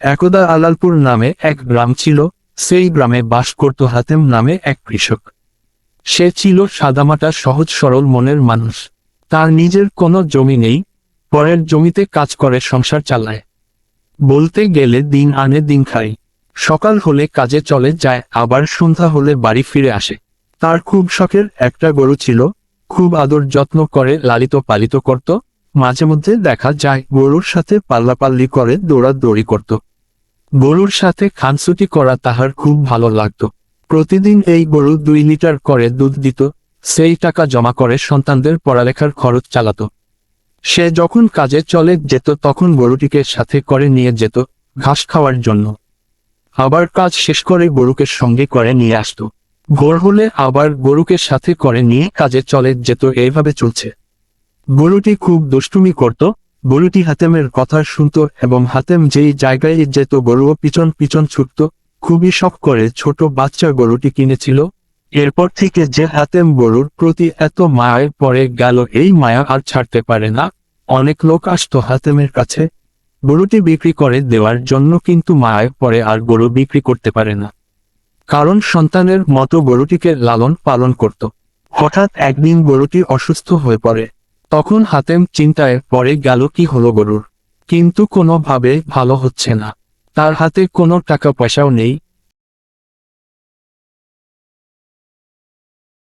একদা আলালপুর নামে এক গ্রাম ছিল, সেই গ্রামে বাস করত হাতেম নামে এক কৃষক। সে ছিল সাদামাটা, সহজ সরল মনের মানুষ। তার নিজের কোনো জমি নেই, পরের জমিতে কাজ করে, সংসার চালায়। বলতে গেলে দিন আনে দিন খাই সকাল হলে কাজে চলে যায়, আবার সন্ধ্যা হলে বাড়ি ফিরে আসে। তার খুব শখের একটা গরু ছিল, খুব আদর যত্ন করে লালিত পালিত করত মাঝে মধ্যে দেখা যায়, গরুর সাথে পাল্লাপাল্লি করে, দৌড়াদৌড়ি করত। গরুর সাথে খানসুটি করা তাহার খুব ভালো লাগত। প্রতিদিন এই গরু দুই লিটার করে দুধ দিত, সেই টাকা জমা করে সন্তানদের পড়ালেখার খরচ চালাত। সে যখন কাজে চলে যেত, তখন গরুটিকে সাথে করে নিয়ে যেত, ঘাস খাওয়ার জন্য। আবার কাজ শেষ করে গরুকে সঙ্গে করে নিয়ে আসতো। ভোর হলে আবার গরুকে সাথে করে নিয়ে কাজে চলে যেত, এইভাবে চলছে। গরুটি খুব দুষ্টুমি করত গরুটি হাতেমের কথা শুনত এবং হাতেম যেই জায়গায় যেত গরুও পিছন পিছন ছুটত, খুবই শখ করে ছোট বাচ্চা গরুটি কিনেছিল। এরপর থেকে যে হাতেম গরুর প্রতি এত মায়ায় পরে গেল, এই মায়া আর ছাড়তে পারে না। অনেক লোক আসতো হাতেমের কাছে। গরুটি বিক্রি করে দেওয়ার জন্য কিন্তু মায়ায় পরে আর গরু বিক্রি করতে পারে না। কারণ সন্তানের মতো গরুটিকে লালন পালন করত। হঠাৎ একদিন গরুটি অসুস্থ হয়ে পড়ে। তখন হাতেম চিন্তায় পড়ে গেল, কি হলো গরুর? কিন্তু কোনোভাবে ভালো হচ্ছে না। তার হাতে কোনো টাকা পয়সাও নেই।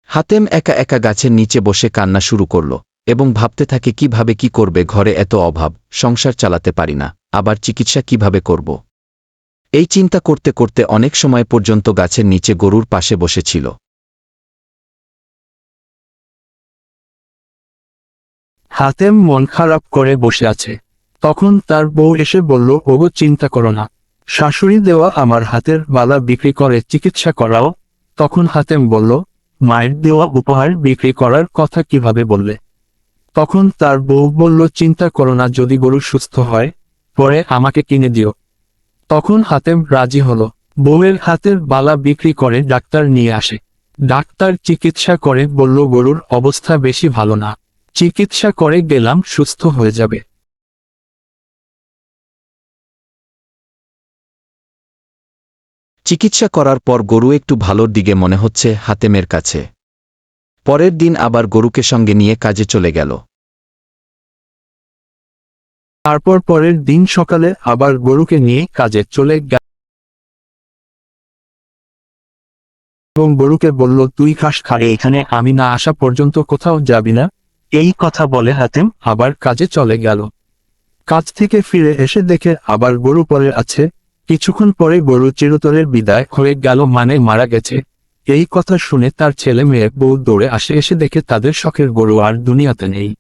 হাতেম একা একা গাছের নিচে বসে কান্না শুরু করল এবং ভাবতে থাকে, কীভাবে কি করবে? ঘরে এত অভাব, সংসার চালাতে পারি না, আবার চিকিৎসা কীভাবে করব? এই চিন্তা করতে করতে অনেক সময় পর্যন্ত গাছের নিচে গরুর পাশে বসেছিল। হাতেম মন খারাপ করে বসে আছে। তখন তার বউ এসে বলল, ওগো, চিন্তা করো না। শাশুড়ি দেওয়া আমার হাতের বালা বিক্রি করে চিকিৎসা করাও। তখন হাতেম বলল, মায়ের দেওয়া উপহার বিক্রি করার কথা কীভাবে বললে? তখন তার বউ বলল, চিন্তা করো না, যদি গরু সুস্থ হয়, পরে আমাকে কিনে দিও। তখন হাতেম রাজি হলো। বউয়ের হাতের বালা বিক্রি করে ডাক্তার নিয়ে আসে। ডাক্তার চিকিৎসা করে বলল, গরুর অবস্থা বেশি ভালো না। চিকিৎসা করে গেলাম সুস্থ হয়ে যাবে। চিকিৎসা করার পর গরু একটু ভালোর দিকে মনে হচ্ছে হাতেমের কাছে। পরের দিন আবার গরুকে সঙ্গে নিয়ে কাজে চলে গেল। তারপর পরের দিন সকালে আবার গরুকে নিয়ে কাজে চলে গেল। এবং গরুকে বলল তুই খাস খাড়ে এখানে আমি না আসা পর্যন্ত কোথাও যাবি না। এই কথা বলে হাতেম আবার কাজে চলে গেল। কাজ থেকে ফিরে এসে দেখে আবার গরু পরে আছে। কিছুক্ষণ পরে গরু চিরতরের বিদায় হয়ে গেল মানে মারা গেছে। এই কথা শুনে তার ছেলে মেয়ে বউ দৌড়ে আসে, এসে দেখে তাদের শখের গরু আর দুনিয়াতে নেই।